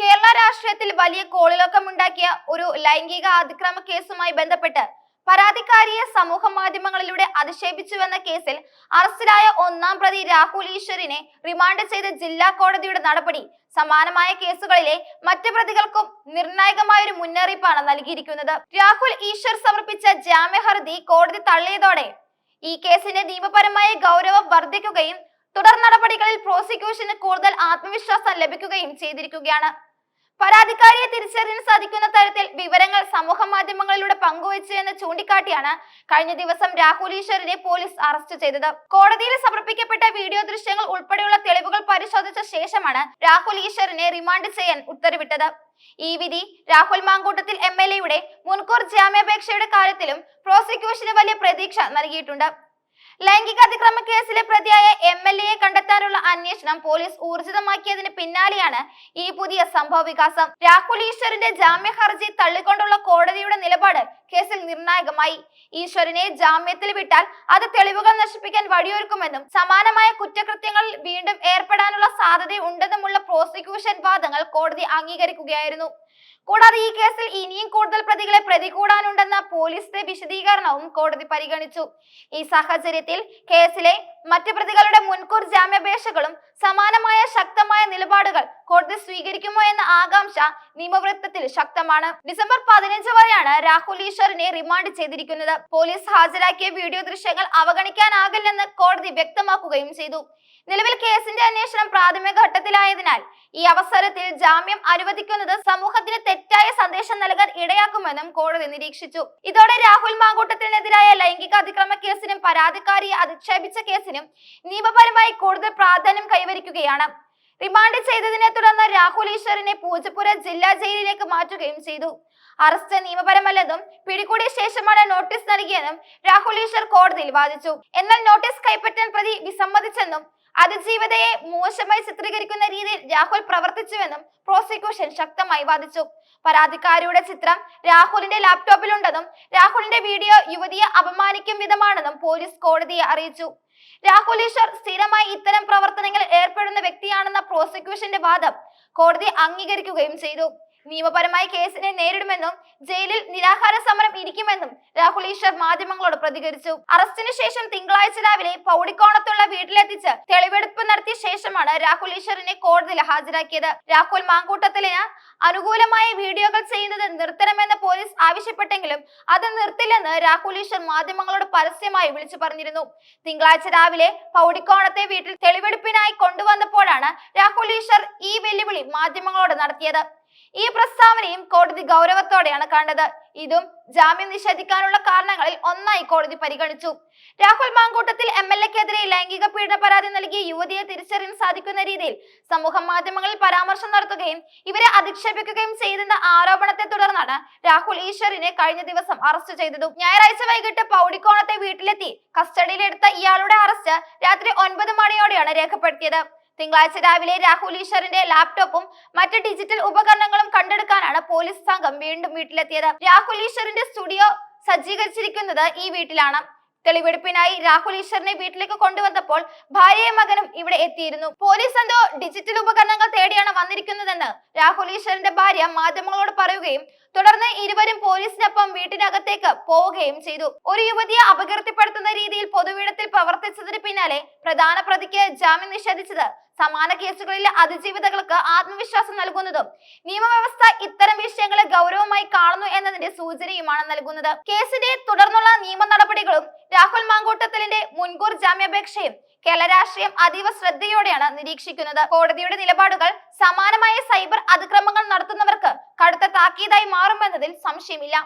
കേരള രാഷ്ട്രീയത്തിൽ വലിയ കോളിളക്കമുണ്ടാക്കിയ ഒരു ലൈംഗിക അതിക്രമ കേസുമായി ബന്ധപ്പെട്ട് പരാതിക്കാരിയെ സമൂഹ മാധ്യമങ്ങളിലൂടെ അധിക്ഷേപിച്ചുവെന്ന കേസിൽ അറസ്റ്റിലായ ഒന്നാം പ്രതി രാഹുൽ ഈശ്വറിനെ റിമാൻഡ് ചെയ്ത ജില്ലാ കോടതിയുടെ നടപടി സമാനമായ കേസുകളിലെ മറ്റു പ്രതികൾക്കും നിർണായകമായ ഒരു മുന്നറിയിപ്പാണ് നൽകിയിരിക്കുന്നത്. രാഹുൽ ഈശ്വർ സമർപ്പിച്ച ജാമ്യ ഹർജി കോടതി തള്ളിയതോടെ ഈ കേസിന്റെ നിയമപരമായ ഗൗരവം വർദ്ധിക്കുകയും തുടർ നടപടികളിൽ പ്രോസിക്യൂഷന് കൂടുതൽ ആത്മവിശ്വാസം ലഭിക്കുകയും ചെയ്തിരിക്കുകയാണ്. പരാതിക്കാരിയെ തിരിച്ചറിയാൻ സാധിക്കുന്ന തരത്തിൽ വിവരങ്ങൾ സമൂഹ മാധ്യമങ്ങളിലൂടെ പങ്കുവച്ചു എന്ന് ചൂണ്ടിക്കാട്ടിയാണ് കഴിഞ്ഞ ദിവസം രാഹുൽ ഈശ്വറിനെ പോലീസ് അറസ്റ്റ് ചെയ്തത്. കോടതിയിൽ സമർപ്പിക്കപ്പെട്ട വീഡിയോ ദൃശ്യങ്ങൾ ഉൾപ്പെടെയുള്ള തെളിവുകൾ പരിശോധിച്ച ശേഷമാണ് രാഹുൽ ഈശ്വറിനെ റിമാൻഡ് ചെയ്യാൻ ഉത്തരവിട്ടത്. ഈ വിധി രാഹുൽ മാങ്കൂട്ടത്തിൽ എം എൽ എയുടെ മുൻകൂർ ജാമ്യാപേക്ഷയുടെ കാര്യത്തിലും പ്രോസിക്യൂഷന് വലിയ പ്രതീക്ഷ നൽകിയിട്ടുണ്ട്. ലൈംഗിക അതിക്രമ കേസിലെ പ്രതിയായ എം എൽ എയെ കണ്ടെത്താനുള്ള അന്വേഷണം പോലീസ് ഊർജിതമാക്കിയതിന് പിന്നാലെയാണ് ഈ പുതിയ സംഭവ വികാസം. രാഹുൽ ഈശ്വറിന്റെ ജാമ്യ ഹർജി തള്ളിക്കൊണ്ടുള്ള കോടതിയുടെ നിലപാട് കേസിൽ നിർണായകമായി ഈശ്വരനെ ജാമ്യത്തിൽ വിട്ടാൽ അത് തെളിവുകൾ നശിപ്പിക്കാൻ വഴിയൊരുക്കുമെന്നും സമാനമായ കുറ്റകൃത്യങ്ങളിൽ വീണ്ടും ഏർപ്പെടാനുള്ള സാധ്യത ഉണ്ടെന്നുമുള്ള പ്രോസിക്യൂഷൻ വാദങ്ങൾ കോടതി അംഗീകരിക്കുകയായിരുന്നു. കൂടാതെ ഈ കേസിൽ ഇനിയും കൂടുതൽ പ്രതികളെ പ്രതികൂടാനുണ്ടെന്ന പോലീസിന്റെ വിശദീകരണവും കോടതി പരിഗണിച്ചു. ഈ സാഹചര്യത്തിൽ കേസിലെ മറ്റു പ്രതികളുടെ മുൻകൂർ ജാമ്യാപേക്ഷകളും സമാനമായ ശക്തമായ നിലപാടുകൾ കോടതി സ്വീകരിക്കുമോ എന്ന ആകാംക്ഷ നിയമവൃത്തത്തിൽ ശക്തമാണ്. ഡിസംബർ പതിനഞ്ച് വരെയാണ് രാഹുൽ ഈശ്വറിനെ റിമാൻഡ് ചെയ്തിരിക്കുന്നത്. പോലീസ് ഹാജരാക്കിയ വീഡിയോ ദൃശ്യങ്ങൾ അവഗണിക്കാനാകില്ലെന്ന് കോടതി വ്യക്തമാക്കുകയും ചെയ്തു. നിലവിൽ കേസിന്റെ അന്വേഷണം പ്രാഥമിക ഘട്ടത്തിലായതിനാൽ ഈ അവസരത്തിൽ ജാമ്യം അനുവദിക്കുന്നത് സമൂഹത്തിന് തെറ്റായ സന്ദേശം നൽകാൻ ഇടയാക്കുമെന്നും കോടതി നിരീക്ഷിച്ചു. ഇതോടെ രാഹുൽ മാങ്കൂട്ടത്തിനെതിരായ ലൈംഗിക അതിക്രമ കേസിനും പരാതിക്കാരിയെ അധിക്ഷേപിച്ച കേസിനും നിയമപരമായി കൂടുതൽ പ്രാധാന്യം കൈവരിക്കുകയാണ്. റിമാൻഡ് ചെയ്തതിനെ തുടർന്ന് രാഹുൽ ഈശ്വറിനെ പൂജപ്പുര ജില്ലാ ജയിലിലേക്ക് മാറ്റുകയും ചെയ്തു. അറസ്റ്റ് നിയമപരമല്ലെന്നും പിടികൂടിയ ശേഷമാണ് നോട്ടീസ് നൽകിയെന്നും രാഹുൽ ഈശ്വർ കോടതിയിൽ വാദിച്ചു. എന്നാൽ നോട്ടീസ് കൈപ്പറ്റാൻ പ്രതി വിസമ്മതിച്ചെന്നും അതിജീവിതയെ മോശമായി ചിത്രീകരിക്കുന്ന രീതിയിൽ രാഹുൽ പ്രവർത്തിച്ചുവെന്നും പ്രോസിക്യൂഷൻ ശക്തമായി വാദിച്ചു. പരാതിക്കാരിയുടെ ചിത്രം രാഹുലിന്റെ ലാപ്ടോപ്പിലുണ്ടെന്നും രാഹുലിന്റെ വീഡിയോ യുവതിയെ അപമാനിക്കും വിധമാണെന്നും പോലീസ് കോടതിയെ അറിയിച്ചു. രാഹുൽ ഈശ്വർ സ്ഥിരമായി ഇത്തരം പ്രവർത്തനങ്ങളിൽ ഏർപ്പെടുന്ന വ്യക്തിയാണെന്ന പ്രോസിക്യൂഷന്റെ വാദം കോടതി അംഗീകരിക്കുകയും ചെയ്തു. നിയമപരമായി കേസിനെ നേരിടുമെന്നും ജയിലിൽ നിരാഹാര സമരം ഇരിക്കുമെന്നും രാഹുൽ ഈശ്വർ മാധ്യമങ്ങളോട് പ്രതികരിച്ചു. അറസ്റ്റിന് ശേഷം തിങ്കളാഴ്ച രാവിലെ പൗടിക്കോണത്തുള്ള വീട്ടിലെത്തിച്ച് തെളിവെടുപ്പ് നടത്തിയ ശേഷമാണ് രാഹുൽ ഈശ്വറിനെ കോടതിയിൽ ഹാജരാക്കിയത്. രാഹുൽ മാങ്കൂട്ടത്തിലിന് അനുകൂലമായ വീഡിയോകൾ ചെയ്യുന്നത് നിർത്തണമെന്ന് പോലീസ് ആവശ്യപ്പെട്ടെങ്കിലും അത് നിർത്തില്ലെന്ന് രാഹുൽ ഈശ്വർ മാധ്യമങ്ങളോട് പരസ്യമായി വിളിച്ചു പറഞ്ഞിരുന്നു. തിങ്കളാഴ്ച രാവിലെ പൗടിക്കോണത്തെ വീട്ടിൽ തെളിവെടുപ്പിനായി കൊണ്ടുവന്നപ്പോഴാണ് രാഹുൽ ഈശ്വർ ഈ വെല്ലുവിളി മാധ്യമങ്ങളോട് നടത്തിയത്. ഈ പ്രസ്താവനയും കോടതി ഗൗരവത്തോടെയാണ് കണ്ടത്. ഇതും ജാമ്യം നിഷേധിക്കാനുള്ള കാരണങ്ങളിൽ ഒന്നായി കോടതി പരിഗണിച്ചു. രാഹുൽ മാങ്കൂട്ടത്തിൽ എം എൽ എക്കെതിരെ ലൈംഗിക പീഡന പരാതി നൽകിയ യുവതിയെ തിരിച്ചറിയാൻ സാധിക്കുന്ന രീതിയിൽ സമൂഹ മാധ്യമങ്ങളിൽ പരാമർശം നടത്തുകയും ഇവരെ അധിക്ഷേപിക്കുകയും ചെയ്തെന്ന ആരോപണത്തെ തുടർന്നാണ് രാഹുൽ ഈശ്വറിനെ കഴിഞ്ഞ ദിവസം അറസ്റ്റ് ചെയ്തത്. ഞായറാഴ്ച വൈകിട്ട് പൗടിക്കോണത്തെ വീട്ടിലെത്തി കസ്റ്റഡിയിലെടുത്ത ഇയാളുടെ അറസ്റ്റ് രാത്രി ഒൻപത് മണിയോടെയാണ് രേഖപ്പെടുത്തിയത്. തിങ്കളാഴ്ച രാവിലെ രാഹുൽ ഈശ്വറിന്റെ ലാപ്ടോപ്പും മറ്റ് ഡിജിറ്റൽ ഉപകരണങ്ങളും കണ്ടെടുക്കാനാണ് പോലീസ് സംഘം വീണ്ടും വീട്ടിലെത്തിയത്. രാഹുൽ ഈശ്വറിന്റെ സ്റ്റുഡിയോ സജ്ജീകരിച്ചിരിക്കുന്നത് ഈ വീട്ടിലാണ്. തെളിവെടുപ്പിനായി രാഹുൽ ഈശ്വറിനെ വീട്ടിലേക്ക് കൊണ്ടുവന്നപ്പോൾ ഭാര്യയും മകനും ഇവിടെ എത്തിയിരുന്നു. പോലീസ് എന്തോ ഡിജിറ്റൽ ഉപകരണങ്ങൾ തേടിയാണ് വന്നിരിക്കുന്നതെന്ന് രാഹുൽ ഈശ്വറിന്റെ ഭാര്യ മാധ്യമങ്ങളോട് പറയുകയും തുടർന്ന് ഇരുവരും പോലീസിനൊപ്പം വീട്ടിനകത്തേക്ക് പോവുകയും ചെയ്തു. ഒരു യുവതിയെ അപകീർത്തിപ്പെടുത്തുന്ന രീതിയിൽ പൊതുവിടത്തിൽ പ്രവർത്തിച്ചതിന് പിന്നാലെ പ്രധാന പ്രതിക്ക് ജാമ്യം നിഷേധിച്ചത് സമാന കേസുകളിലെ അതിജീവിതകൾക്ക് ആത്മവിശ്വാസം നൽകുന്നതും നിയമവ്യവസ്ഥ ഇത്തരം വിഷയങ്ങളെ ഗൗരവമായി കാണുന്നു എന്നതിന്റെ സൂചനയുമാണ് നൽകുന്നത്. കേസിന്റെ തുടർന്നുള്ള നിയമ നടപടികളും രാഹുൽ മാങ്കൂട്ടത്തലിന്റെ മുൻകൂർ ജാമ്യാപേക്ഷയും കേരള രാഷ്ട്രീയം അതീവ ശ്രദ്ധയോടെയാണ് നിരീക്ഷിക്കുന്നത്. കോടതിയുടെ നിലപാടുകൾ സമാനമായ സൈബർ കടുത്ത താക്കീതായി മാറുമെന്നതിൽ സംശയമില്ല.